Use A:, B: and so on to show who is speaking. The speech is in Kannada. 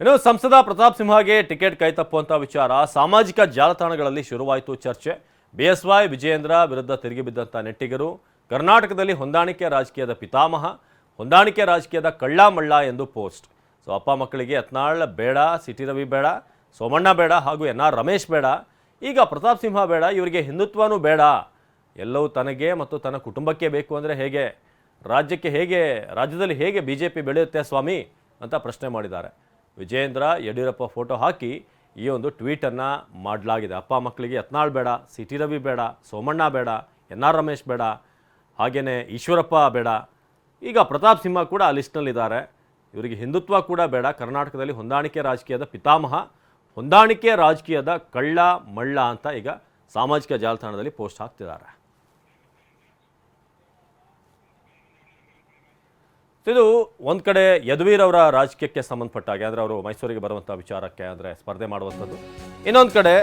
A: ಇನ್ನು ಸಂಸದ ಪ್ರತಾಪ್ ಸಿಂಹಗೆ ಟಿಕೆಟ್ ಕೈ ತಪ್ಪುವಂತಹ ವಿಚಾರ, ಸಾಮಾಜಿಕ ಜಾಲತಾಣಗಳಲ್ಲಿ ಶುರುವಾಯಿತು ಚರ್ಚೆ. ಬಿಎಸ್ವೈ, ವಿಜಯೇಂದ್ರ ವಿರುದ್ಧ ತಿರುಗಿ ಬಿದ್ದಂಥ ನೆಟ್ಟಿಗರು, ಕರ್ನಾಟಕದಲ್ಲಿ ಹೊಂದಾಣಿಕೆ ರಾಜಕೀಯದ ಪಿತಾಮಹ, ಹೊಂದಾಣಿಕೆ ರಾಜಕೀಯದ ಕಳ್ಳ ಮಳ್ಳ ಎಂದು ಪೋಸ್ಟ್. ಸೊ, ಅಪ್ಪ ಮಕ್ಕಳಿಗೆ ಯತ್ನಾಳ್ ಬೇಡ, ಸಿಟಿ ರವಿ ಬೇಡ, ಸೋಮಣ್ಣ ಬೇಡ ಹಾಗೂ ಎನ್ ಆರ್ ರಮೇಶ್ ಬೇಡ. ಈಗ ಪ್ರತಾಪ್ ಸಿಂಹ ಬೇಡ, ಇವರಿಗೆ ಹಿಂದುತ್ವನೂ ಬೇಡ. ಎಲ್ಲವೂ ತನಗೆ ಮತ್ತು ತನ್ನ ಕುಟುಂಬಕ್ಕೆ ಬೇಕು ಅಂದರೆ ಹೇಗೆ? ರಾಜ್ಯಕ್ಕೆ ಹೇಗೆ, ರಾಜ್ಯದಲ್ಲಿ ಹೇಗೆ ಬಿ ಜೆ ಪಿ ಬೆಳೆಯುತ್ತೆ ಸ್ವಾಮಿ? ಅಂತ ಪ್ರಶ್ನೆ ಮಾಡಿದ್ದಾರೆ. ವಿಜೇಂದ್ರ ಯಡಿಯೂರಪ್ಪ ಫೋಟೋ ಹಾಕಿ ಈ ಒಂದು ಟ್ವೀಟನ್ನು ಮಾಡಲಾಗಿದೆ. ಅಪ್ಪ ಮಕ್ಕಳಿಗೆ ಯತ್ನಾಳ್ ಬೇಡ ಸಿ ಟಿ ರವಿ ಬೇಡ, ಸೋಮಣ್ಣ ಬೇಡ ಎನ್ ಆರ್ ರಮೇಶ್ ಬೇಡ ಹಾಗೆಯೇ ಈಶ್ವರಪ್ಪ ಬೇಡ. ಈಗ ಪ್ರತಾಪ್ ಸಿಂಹ ಕೂಡ ಆ ಲಿಸ್ಟ್ನಲ್ಲಿದ್ದಾರೆ ಇವರಿಗೆ ಹಿಂದುತ್ವ ಕೂಡ ಬೇಡ. ಕರ್ನಾಟಕದಲ್ಲಿ ಹೊಂದಾಣಿಕೆ ರಾಜಕೀಯದ ಪಿತಾಮಹ, ಹೊಂದಾಣಿಕೆ ರಾಜಕೀಯದ ಕಳ್ಳ ಮಳ್ಳ ಅಂತ ಈಗ ಸಾಮಾಜಿಕ ಜಾಲತಾಣದಲ್ಲಿ ಪೋಸ್ಟ್ ಹಾಕ್ತಿದ್ದಾರೆ. ಇದು ಒಂದು ಕಡೆ ಯದುವೀರ್ ಅವರ ರಾಜಕೀಯಕ್ಕೆ ಸಂಬಂಧಪಟ್ಟ ಹಾಗೆ, ಅಂದರೆ ಅವರು ಮೈಸೂರಿಗೆ ಬರುವಂಥ ವಿಚಾರಕ್ಕೆ, ಅಂದರೆ ಸ್ಪರ್ಧೆ ಮಾಡುವಂಥದ್ದು. ಇನ್ನೊಂದು ಕಡೆ